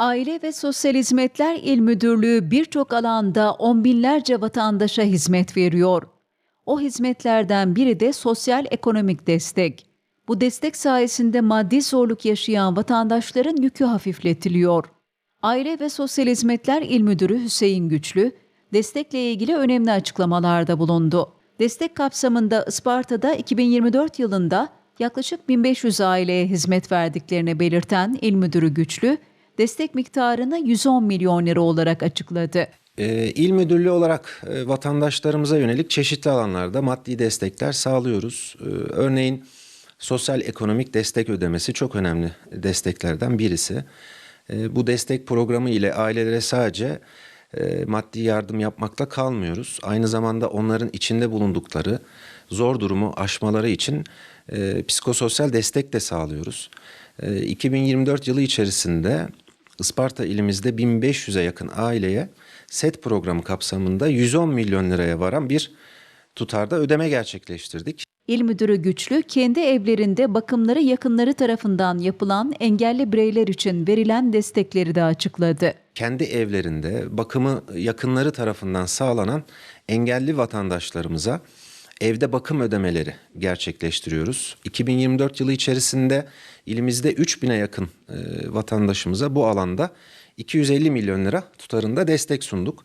Aile ve Sosyal Hizmetler İl Müdürlüğü birçok alanda on binlerce vatandaşa hizmet veriyor. O hizmetlerden biri de sosyal ekonomik destek. Bu destek sayesinde maddi zorluk yaşayan vatandaşların yükü hafifletiliyor. Aile ve Sosyal Hizmetler İl Müdürü Hüseyin Güçlü, destekle ilgili önemli açıklamalarda bulundu. Destek kapsamında Isparta'da 2024 yılında yaklaşık 1500 aileye hizmet verdiklerini belirten İl Müdürü Güçlü, destek miktarını 110 milyon lira olarak açıkladı. Ee, İl müdürlüğü olarak e, vatandaşlarımıza yönelik çeşitli alanlarda maddi destekler sağlıyoruz. Ee, Örneğin sosyal ekonomik destek ödemesi çok önemli desteklerden birisi. Ee, Bu destek programı ile ailelere sadece e, maddi yardım yapmakla kalmıyoruz. Aynı zamanda onların içinde bulundukları zor durumu aşmaları için e, psikososyal destek de sağlıyoruz. E, 2024 yılı içerisinde Isparta ilimizde 1500'e yakın aileye SET programı kapsamında 110 milyon liraya varan bir tutarda ödeme gerçekleştirdik. İl Müdürü Güçlü, kendi evlerinde bakımları yakınları tarafından yapılan engelli bireyler için verilen destekleri de açıkladı. Kendi evlerinde bakımı yakınları tarafından sağlanan engelli vatandaşlarımıza evde bakım ödemeleri gerçekleştiriyoruz. 2024 yılı içerisinde ilimizde 3000'e yakın e, vatandaşımıza bu alanda 250 milyon lira tutarında destek sunduk.